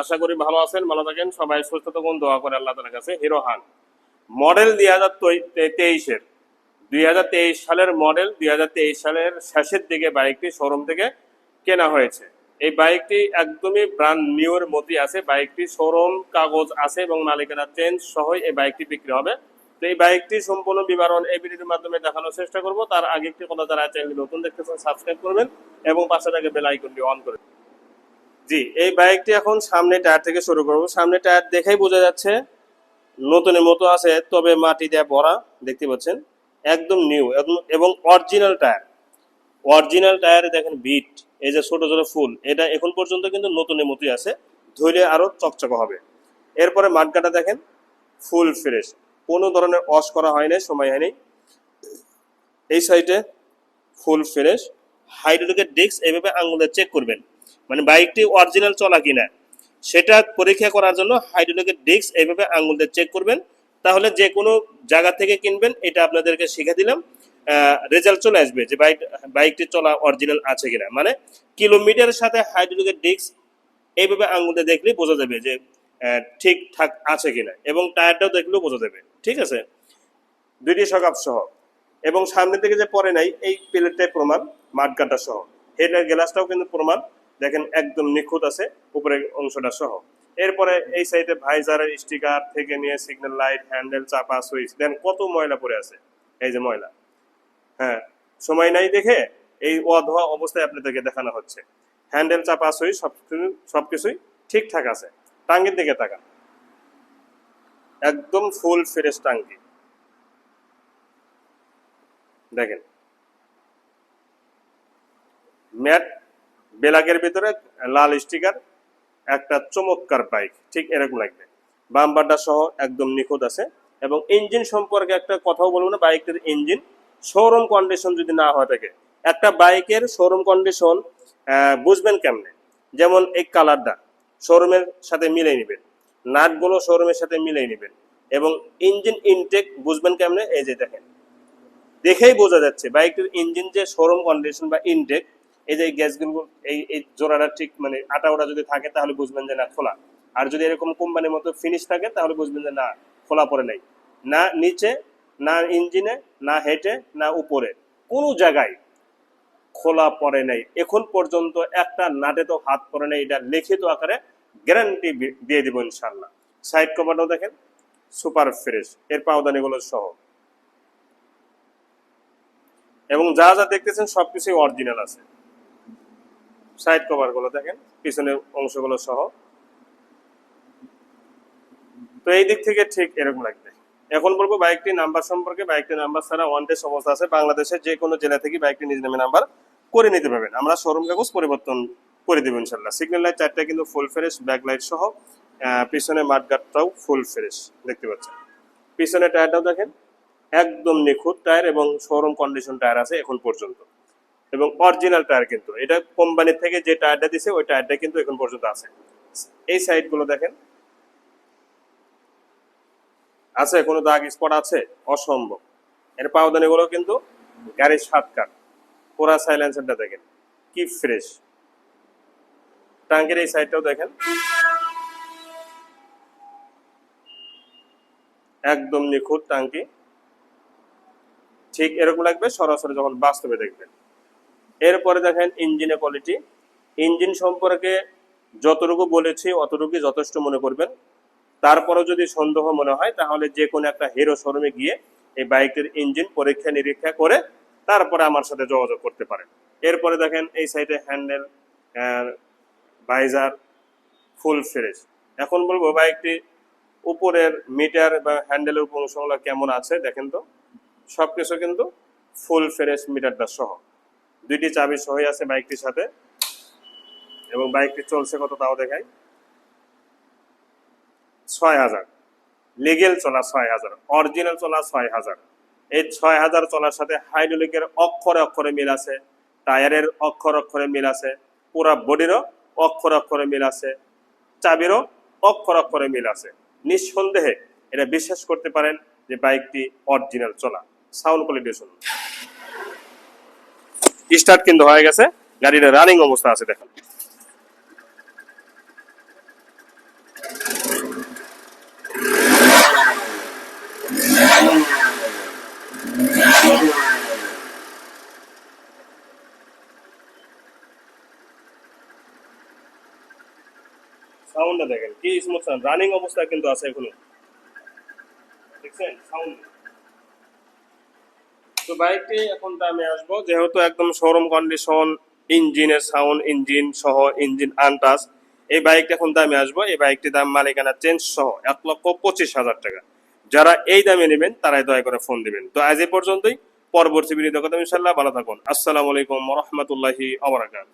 আশা করি ভালো আছেন, ভালো থাকেন। সবাই সুস্থ থাকুন, দোয়া করে আল্লাহ কাছে হিরো হান মডেল দুই হাজার তেইশের, দুই হাজার তেইশ সালের মডেল দুই হাজার তেইশ সালের শেষের দিকে বাইকটি শোরুম থেকে কেনা হয়েছে। এই বাইকটি একদমই ব্র্যান্ড নিউর আছে। বাইকটি শোরুম কাগজ আছে এবং মালিকানা চেঞ্জ সহ এই বাইকটি বিক্রি হবে। তো এই বাইকটি সম্পূর্ণ বিবরণ এই ভিডিওর মাধ্যমে দেখানোর চেষ্টা করব। তার আগে একটি কথা যারা চ্যানেল নতুন দেখতেছেন সাবস্ক্রাইব করবেন এবং পাশে থাকে বেল আইকনটি অন করে দিন। জি, এই বাইকটি এখন সামনে টায়ার থেকে শুরু করব। সামনে টায়ার দেখেই বোঝা যাচ্ছে নতুনের মতো আছে, তবে মাটি দিয়ে ভরা, দেখতে পাচ্ছেন? একদম নিউ এবং অরিজিনাল টায়ার। অরিজিনাল টায়ারে দেখেন বিট এই যে ছোট ছোট ফুল, এটা এখন পর্যন্ত কিন্তু নতুনের মতোই আছে, ধুইলে আরও চকচকে হবে। এরপরে মাঠগাটা দেখেন ফুল ফ্রেশ কোনো ধরনের ওয়াশ করা হয়নি সময় হয়নি এই সাইডে ফুল ফ্রেশ হাইড্রোলিকের ডিস্ক এইভাবে আঙুলে চেক করবেন। মানে বাইকটি অরিজিনাল চলা কিনা, সেটা পরীক্ষা করার জন্য হাইড্রোলিকের ডিস্ক এইভাবে আঙুল দিয়ে চেক করবেন। তাহলে যে কোনো জায়গা থেকে কিনবেন, এটা আপনাদেরকে শিখে দিলাম। রেজাল্ট চলে আসবে যে বাইক, বাইকটি চলা অরিজিনাল আছে কিনা। মানে কিলোমিটারের সাথে হাইড্রোলিকের ডিস্ক এইভাবে আঙুল দিয়ে দেখলেই বোঝা যাবে যে ঠিকঠাক আছে কিনা এবং টায়ারটাও দেখলেও বোঝা যাবে। ঠিক আছে? দুইটি সকাপ সহ। এবং সামনে থেকে যে পরে নাই, এই প্লেটটাই প্রমাণ মাঠগাটা সহ। হেডের গ্লাসটাও কিন্তু প্রমাণ। দেখেন একদম নিখুঁত আছে, উপরের অংশটা সহ। এরপরে এই সাইডে ভাইজারের স্টিকার থেকে নিয়ে সিগন্যাল লাইট হ্যান্ডেল চাপা সুইচ দেন কত ময়লা পড়ে আছে। এই যে ময়লা। হ্যাঁ সময় নাই দেখে এই অধোয়া অবস্থায় আপনাদেরকে দেখানো হচ্ছে। হ্যান্ডেল চাপা সুইচ সব সবকিছুই ঠিকঠাক আছে। টাঙ্গির দিকে তাকান। একদম ফুল ফ্রেশ টাঙ্গি। দেখেন। ম্যাট বেলাগের ভিতরে লাল স্টিকার, একটা চমৎকার বাইক, ঠিক এরকম লাগবে। বাম্বারটা সহ একদম নিখুঁত আছে। এবং ইঞ্জিন সম্পর্কে একটা কথাও বলব না, বাইকটির ইঞ্জিন শোরুম কন্ডিশন যদি না হয়ে থাকে, একটা বাইকের শোরুম কন্ডিশন বুঝবেন কেমনে? যেমন এই কালারটা শোরুমের সাথে মিলিয়ে নেবেন, নাটগুলো শোরুমের সাথে মিলিয়ে নেবেন এবং ইঞ্জিন ইনটেক বুঝবেন কেমনে? এই যে দেখেন, দেখেই বোঝা যাচ্ছে, বাইকটির ইঞ্জিন যে শোরুম কন্ডিশন বা ইনটেক এই যে গ্যাসগুলো এই এই জোড়াটা ঠিক মানে আটা ওটা যদি থাকে তাহলে বুঝবেন যে না, খোলা। আর যদি এরকম কোম্পানির মতো ফিনিশ থাকে তাহলে বুঝবেন যে না, খোলা পড়ে নাই। না নিচে, না ইঞ্জিনে, না হেঁটে, না উপরে। কোনো জায়গায় খোলা পড়ে নাই। এখন পর্যন্ত একটা নাটে তো হাত পড়ে নাই, এটা লিখিত আকারে গ্যারান্টি দিয়ে দিব ইনশাল্লাহ সাইড কভারটাও দেখেন সুপার ফ্রেশ এর পাওদানিগুলো সহ। এবং যা যা দেখতেছেন সবকিছুই অরিজিনাল আছে। সাইড কভারগুলো দেখেন, পিছনের অংশগুলো সহ। তো এই দিক থেকে ঠিক এরকম লাগবে। এখন বলব বাইকটি নাম্বার সম্পর্কে বাইকটির নাম্বার ছাড়া ওয়ান ডে সমস্যা আছে। বাংলাদেশের যে কোনো জেলা থেকে বাইকটি নিজ নামে নাম্বার করে নিতে পারবেন। আমরা শোরুম কাগজ পরিবর্তন করে দেবো ইনশাল্লাহ সিগন্যাল লাইট চারটা কিন্তু ফুল ফ্রেশ ব্যাক লাইট সহ পিছনে মাঠগাটটাও ফুল ফ্রেশ দেখতে পাচ্ছেন। পিছনে টায়ারটাও দেখেন, একদম নিখুঁত টায়ার এবং শোরুম কন্ডিশন টায়ার আছে এখন পর্যন্ত। এবং অরিজিনাল টায়ার কিন্তু। এটা কোম্পানি থেকে যে টায়ারটা দিছে, ওই টায়ারটা কিন্তু এখন পর্যন্ত আছে। এই সাইডগুলো দেখেন। আছে, কোনো দাগ স্পট আছে? অসম্ভব। এর পাওদানি গুলো কিন্তু গাড়ির সাত কাট পুরা সাইলেন্সারটা দেখেন। কি ফ্রেশ টাঙ্কের এই সাইডটাও দেখেন। একদম নিখুঁত টাঙ্কি ঠিক এরকম লাগবে, সরাসরি যখন বাস্তবে দেখবেন। এরপরে দেখেন ইঞ্জিনের কোয়ালিটি ইঞ্জিন সম্পর্কে যতটুকু বলেছি, অতটুকুই যথেষ্ট মনে করবেন। তারপরেও যদি সন্দেহ মনে হয়, তাহলে যে কোনো একটা হিরো শোরুমে গিয়ে এই বাইকের ইঞ্জিন পরীক্ষা নিরীক্ষা করে তারপরে আমার সাথে যোগাযোগ করতে পারেন। এরপরে দেখেন এই সাইডে হ্যান্ডেল বাইজার ফুল ফ্রেশ এখন বলব বাইকটি উপরের মিটার বা হ্যান্ডেলের উপর কেমন আছে, দেখেন তো। সবকিছু কিন্তু ফুল ফ্রেশ মিটারটা সহ। দুইটি চাবি সহই আছে বাইকটির সাথে। এবং বাইকটি চলছে কত তাও দেখাই। ছয় হাজার। লিগেল চলা ছয় হাজার। অরিজিনাল চলা ছয় হাজার। এই ছয় হাজার চলার সাথে হাইড্রোলিকের অক্ষরে অক্ষরে মিল আছে, টায়ারের অক্ষর অক্ষরে মিল আছে, পুরা বডিরও অক্ষর অক্ষরে মিল আছে, চাবিরও অক্ষর অক্ষরে মিল আছে। নিঃসন্দেহে এটা বিশ্বাস করতে পারেন যে বাইকটি অরিজিনাল চলা। সাউন্ড কোয়ালিটি শুনুন। স্টার্ট কিন্তু হয়ে গেছে। গাড়িটা রানিং অবস্থা আছে, দেখেন। সাউন্ডটা দেখেন, কি স্মুথ সাউন্ড রানিং অবস্থা কিন্তু আছে এখনও। দেখছেন? সাউন্ড তো বাইকটি এখন দামে আসব। যেহেতু একদম শোরুম কন্ডিশন ইঞ্জিনের সাউন্ড ইঞ্জিন সহ ইঞ্জিন এই বাইকটা এখন দামে আসব। এই বাইকটির দাম মালিকানা চেঞ্জ সহ এক লক্ষ পঁচিশ হাজার টাকা। যারা এই দামে নেবেন, তারাই দয়া করে ফোন দিবেন। তো আজ এই পর্যন্তই। পরবর্তী ভিডিও কথা ইনশাল্লাহ ভালো থাকুন। আসসালামু আলাইকুম রহমতুল্লাহি আবরাকাত